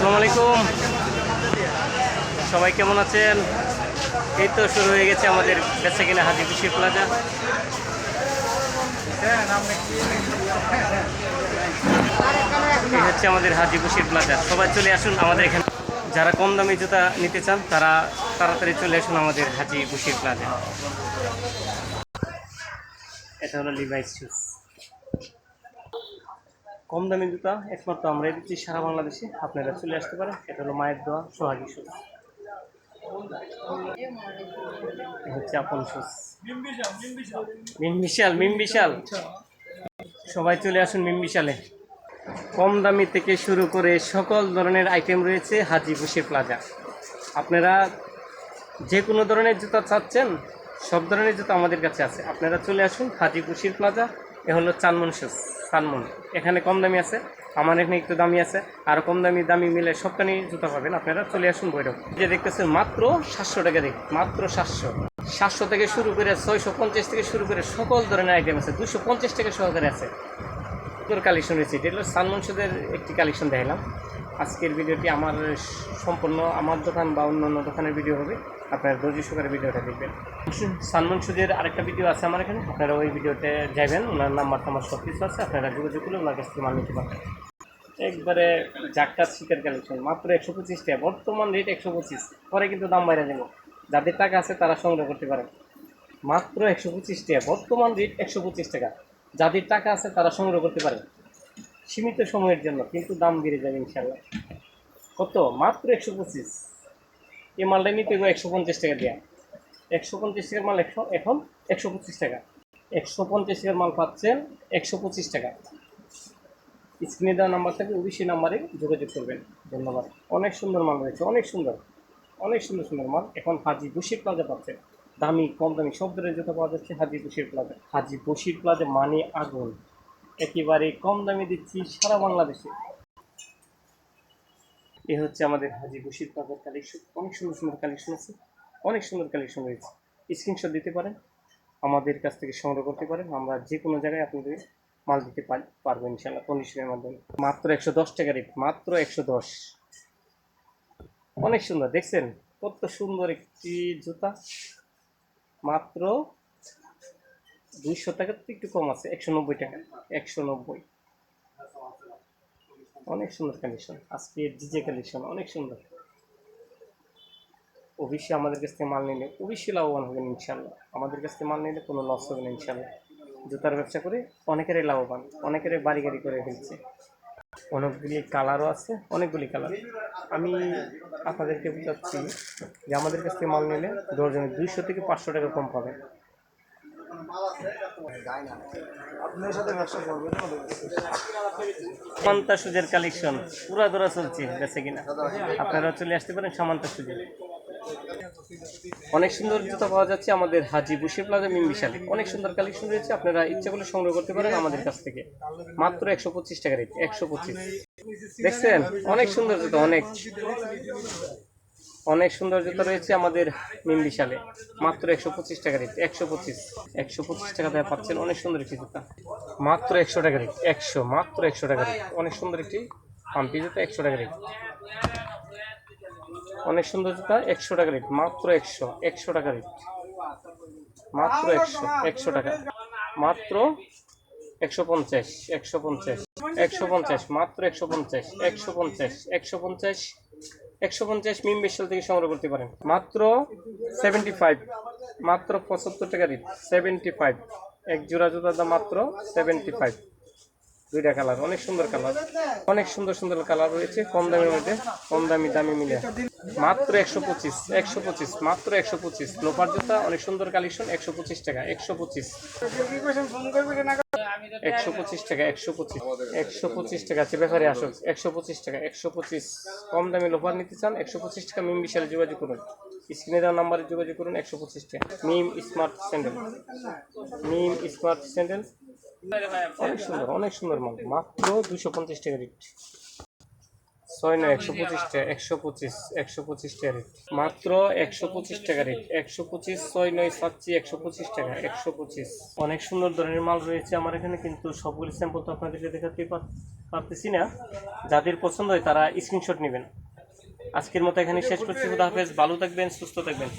আসসালামু আলাইকুম। সবাই কেমন আছেন? এই তো শুরু হয়ে গেছে আমাদের বেচা কিনা হাজি কৃষি প্লাজা। এই হচ্ছে আমাদের হাজি বসির প্লাজা। সবাই চলে আসুন আমাদের এখানে। যারা কম দামি জুতা নিতে চান, তারা তাড়াতাড়ি চলে আসুন আমাদের হাজি বসির প্লাজা। এটা হলো লিভাইস কম দামি জুতা, একমাত্র আমরাই দিচ্ছি সারা বাংলাদেশে আপনারা চলে আসতে পারেন। এটা হলো মায়ের দোয়া, সোহাগী শুজ হচ্ছে আপন মিম বিশাল মিম বিশাল। সবাই চলে আসুন মিম বিশালে। কম দামি থেকে শুরু করে সকল ধরনের আইটেম রয়েছে হাজি বসির প্লাজা আপনারা যে কোনো ধরনের জুতা চাচ্ছেন, সব ধরনের জুতা আমাদের কাছে আছে। আপনারা চলে আসুন হাজি বসির প্লাজা এ হলো চানমন শুজ চানমন। এখানে কম দামি আছে, আমার এখানে একটু দামি আছে, আর কম দামি দামি মিলে সবখানি জুতো পাবেন। আপনারা চলে আসুন বৈরব যে দেখতেছেন, মাত্র সাতশো টাকা দিক মাত্র সাতশো। সাতশো থেকে শুরু করে ছয়শো পঞ্চাশ থেকে শুরু করে সকল ধরনের আইটেম আছে। দুশো পঞ্চাশ টাকা সহকারে আছে। কালেকশন রয়েছে এটা হলো সালমান সুদের একটি কালেকশন দেখালাম আজকের ভিডিওটি আমার সম্পূর্ণ, আমার দোকান বা অন্য অন্য দোকানের ভিডিও হবে। আপনারা ধৈর্য সহকারে ভিডিওটা দেখবেন। সালমান সুদের আরেকটা ভিডিও আছে আমার এখানে। আপনারা ওই ভিডিওতে যাবেন ওনার নাম্বার টাম্বার সব কিছু আছে। আপনারা যোগাযোগ করলে ওনার কাছ থেকে মাল নিতে পারবেন। একবারে জাক্কা শিকার কালেকশন। মাত্র একশো পঁচিশ টাকা। বর্তমান রেট একশো পঁচিশ। পরে কিন্তু দাম বাইরে দেবো যাদের টাকা আছে তারা সংগ্রহ করতে পারেন মাত্র একশো পঁচিশ টাকা। বর্তমান রেট একশো পঁচিশ টাকা। যাদের টাকা আছে তারা সংগ্রহ করতে পারে। সীমিত সময়ের জন্য, কিন্তু দাম বেড়ে যাবে ইনশাল্লাহ কত? মাত্র একশো পঁচিশ। এই মালটা নিতে গো একশো পঞ্চাশ টাকা দেওয়া একশো পঞ্চাশ টাকার মাল একশো এখন একশো পঁচিশ টাকা। একশো পঞ্চাশ টাকার মাল পাচ্ছেন একশো পঁচিশ টাকা। স্ক্রিনে দেওয়া নাম্বার থাকে অবশ্যই নাম্বারে যোগাযোগ করবেন। ধন্যবাদ। অনেক সুন্দর মাল রয়েছে, অনেক সুন্দর। অনেক সুন্দর সুন্দর মাল। এখন হাজি বসির প্লাজা পাচ্ছেন। দামি, কম দামি, সব ধরনের জুতো পাওয়া যাচ্ছে হাজি বসির প্লাজা। হাজি বসির প্লাজা মানে আগুন। একেবারে কম দামে দিচ্ছি সারা বাংলাদেশে। এ হচ্ছে আমাদের হাজি বসির প্লাজার কালেকশন অনেক সুন্দর সুন্দর কালেকশন আছে, অনেক সুন্দর কালেকশন রয়েছে। স্ক্রিনশট দিতে পারেন, আমাদের কাছ থেকে সংগ্রহ করতে পারেন। আমরা যে কোনো জায়গায় আপনাদের মাল দিতে পারি, পারব ইনশাল্লাহ কন্ডিশনের মাধ্যমে। মাত্র একশো দশ টাকা রেট মাত্র একশো দশ। অনেক সুন্দর, দেখছেন? কত সুন্দর একটি জুতা। মাত্র দুইশো টাকার তো একটু কম আছে, একশো নব্বই টাকা, একশো নব্বই। অনেক সুন্দর কালেকশন আজকে ডিজে কালেকশন অনেক সুন্দর। অবশ্যই আমাদের কাছ থেকে মাল নিলে, অবশ্যই লাভবান হবেন ইনশাল্লাহ আমাদের কাছ থেকে মাল নিলে কোনো লস হবে না ইনশাল্লাহ জুতার ব্যবসা করে অনেকেরই লাভবান, অনেকেরই বাড়ি গাড়ি করে ফেলছে। অনেকগুলি কালারও আছে, অনেকগুলি কালার আমি আপনাদেরকে বোঝাচ্ছি যে আমাদের কাছ থেকে মাল নিলে দশজনে দুইশো থেকে পাঁচশো টাকা কম পাবেন আপনার সাথে ব্যবসা করবেন সামান্তা সুজের কালেকশন পুরা ধরা চলছে কিনা? আপনারা চলে আসতে পারেন সামান্তা সুজে। অনেক সুন্দর জুতো পাওয়া যাচ্ছে আমাদের হাজি বুশি প্লাজা মিম বিশালে অনেক সুন্দর কালেকশন রয়েছে, আপনারা ইচ্ছা করলে সংগ্রহ করতে পারেন আমাদের কাছ থেকে। মাত্র একশো পঁচিশ টাকা রেট একশো পঁচিশ। দেখছেন? অনেক সুন্দর জুতো, অনেক। অনেক সুন্দর জুতো রয়েছে আমাদের মিম বিশালে। মাত্র একশো পঁচিশ টাকা রেট, একশো পঁচিশ একশো পঁচিশ টাকা দেওয়া পাচ্ছেন, অনেক সুন্দর একটি জুতা। মাত্র একশো টাকা রেট, একশো, মাত্র একশো টাকা রেট, অনেক সুন্দর একটি পাম্পি জুতা, একশো টাকা রেট। অনেক সুন্দর জুতা, একশো টাকা রেট, মাত্র একশো একশো টাকা রেট। মাত্র একশো একশো টাকা, মাত্র একশো পঞ্চাশ একশো পঞ্চাশ একশো পঞ্চাশ, মাত্র একশো পঞ্চাশ একশো পঞ্চাশ একশো পঞ্চাশ একশো পঞ্চাশ মিম বিশাল থেকে সংগ্রহ করতে পারেন। মাত্র সেভেন্টি ফাইভ মাত্র পঁচাত্তর টাকা রেট সেভেন্টি ফাইভ এক জোড়া জুতার দাম মাত্র সেভেন্টি ফাইভ দুইটা কালার, অনেক সুন্দর কালার, অনেক সুন্দর সুন্দর কালার রয়েছে, কম দামের মধ্যে, কম দামি দামি মিলে। মাত্র একশো পঁচিশ একশো পঁচিশ, মাত্র একশো পঁচিশ। লোপার জুতা, অনেক সুন্দর কালেকশন একশো পঁচিশ টাকা, একশো পঁচিশ। একশো পঁচিশ টাকা, একশো পঁচিশ একশো পঁচিশ টাকা আছে। একশো পঁচিশ টাকা, একশো পঁচিশ কম দামে নিতে চান, একশো পঁচিশ টাকা মিম যোগাযোগ করুন। নাম্বারে যোগাযোগ করুন, একশো পঁচিশ টাকা। Mim smart sandal. Mim smart sandal. অনেক সুন্দর অনেক সুন্দর মাল, মাত্র দুশো পঞ্চাশ টাকা রেট। ছয় নয় একশো পঁচিশ টাকা একশো পঁচিশ একশো পঁচিশ টাকা রেট মাত্র একশো পঁচিশ টাকা রেট একশো পঁচিশ, ছয় নয় সাতচি একশো পঁচিশ টাকা, একশো পঁচিশ। অনেক সুন্দর ধরনের মাল রয়েছে আমার এখানে, কিন্তু সবগুলি স্যাম্পল তো আপনাদেরকে দেখাতে পার পারতেছি না। যাদের পছন্দ হয় তারা স্ক্রিনশট নেবেন। আজকের মতো এখানে শেষ করছি। খুদা ভালো থাকবেন, সুস্থ থাকবেন।